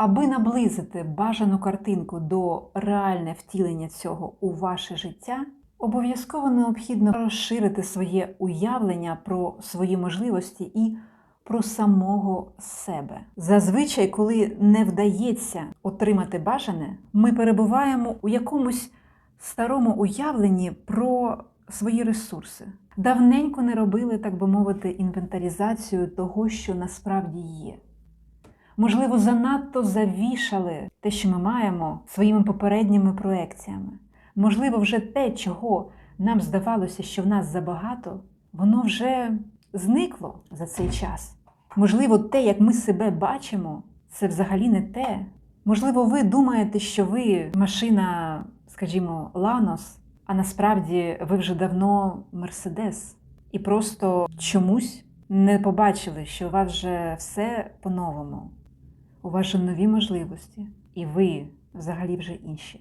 Аби наблизити бажану картинку до реальне втілення цього у ваше життя, обов'язково необхідно розширити своє уявлення про свої можливості і про самого себе. Зазвичай, коли не вдається отримати бажане, ми перебуваємо у якомусь старому уявленні про свої ресурси. Давненько не робили, так би мовити, інвентаризацію того, що насправді є. Можливо, занадто завішали те, що ми маємо своїми попередніми проекціями. Можливо, вже те, чого нам здавалося, що в нас забагато, воно вже зникло за цей час. Можливо, те, як ми себе бачимо, це взагалі не те. Можливо, ви думаєте, що ви машина, скажімо, Ланос, а насправді ви вже давно Мерседес, і просто чомусь не побачили, що у вас вже все по-новому. У же нові можливості, і ви взагалі вже інші.